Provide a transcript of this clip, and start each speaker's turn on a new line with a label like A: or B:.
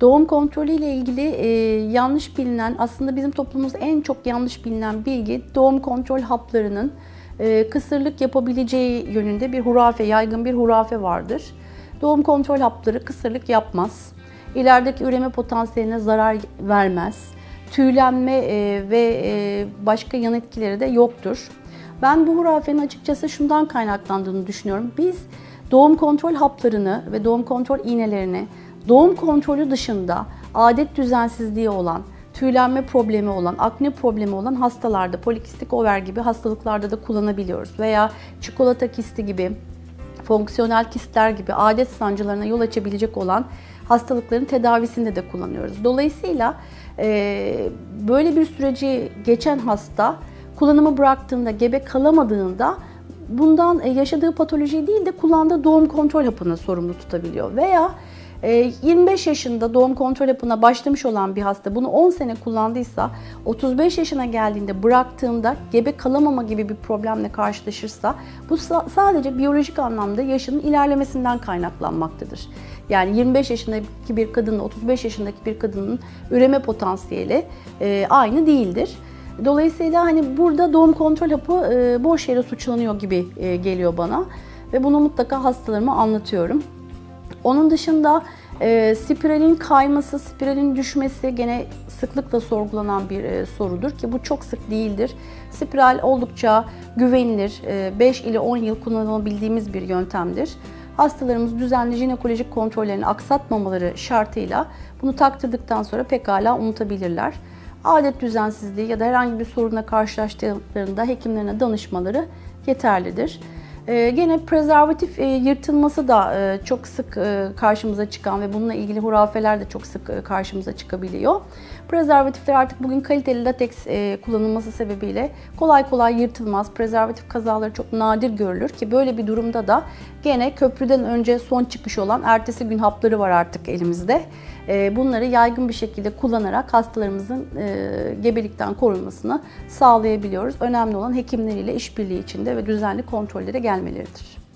A: Doğum kontrolü ile ilgili e, yanlış bilinen, aslında bizim toplumumuzda en çok yanlış bilinen bilgi doğum kontrol haplarının e, kısırlık yapabileceği yönünde bir hurafe, yaygın bir hurafe vardır. Doğum kontrol hapları kısırlık yapmaz. İlerideki üreme potansiyeline zarar vermez. Tüylenme e, ve e, başka yan etkileri de yoktur. Ben bu hurafenin açıkçası şundan kaynaklandığını düşünüyorum. Biz doğum kontrol haplarını ve doğum kontrol iğnelerini doğum kontrolü dışında adet düzensizliği olan, tüylenme problemi olan, akne problemi olan hastalarda, polikistik over gibi hastalıklarda da kullanabiliyoruz. Veya çikolata kisti gibi, fonksiyonel kistler gibi adet sancılarına yol açabilecek olan hastalıkların tedavisinde de kullanıyoruz. Dolayısıyla e, böyle bir süreci geçen hasta kullanımı bıraktığında, gebe kalamadığında bundan e, yaşadığı patoloji değil de kullandığı doğum kontrol hapını sorumlu tutabiliyor. Veya 25 ee, yaşında doğum kontrol hapına başlamış olan bir hasta bunu 10 sene kullandıysa 35 yaşına geldiğinde bıraktığında gebe kalamama gibi bir problemle karşılaşırsa bu sadece biyolojik anlamda yaşının ilerlemesinden kaynaklanmaktadır. Yani 25 yaşındaki bir kadınla 35 yaşındaki bir kadının üreme potansiyeli e, aynı değildir. Dolayısıyla hani burada doğum kontrol hapı e, boş yere suçlanıyor gibi e, geliyor bana ve bunu mutlaka hastalarıma anlatıyorum. Onun dışında e, spiralin kayması, spiralin düşmesi gene sıklıkla sorgulanan bir e, sorudur ki bu çok sık değildir. Spiral oldukça güvenilir, e, 5 ile 10 yıl kullanılabildiğimiz bir yöntemdir. Hastalarımız düzenli jinekolojik kontrollerini aksatmamaları şartıyla bunu taktırdıktan sonra pekala unutabilirler. Adet düzensizliği ya da herhangi bir sorunla karşılaştıklarında hekimlerine danışmaları yeterlidir. Ee, gene prezervatif e, yırtılması da e, çok sık e, karşımıza çıkan ve bununla ilgili hurafeler de çok sık e, karşımıza çıkabiliyor. Prezervatifler artık bugün kaliteli lateks e, kullanılması sebebiyle kolay kolay yırtılmaz. Prezervatif kazaları çok nadir görülür ki böyle bir durumda da gene köprüden önce son çıkış olan ertesi gün hapları var artık elimizde. E, bunları yaygın bir şekilde kullanarak hastalarımızın e, gebelikten korunmasını sağlayabiliyoruz. Önemli olan hekimleriyle işbirliği içinde ve düzenli kontrollere gelmeleridir.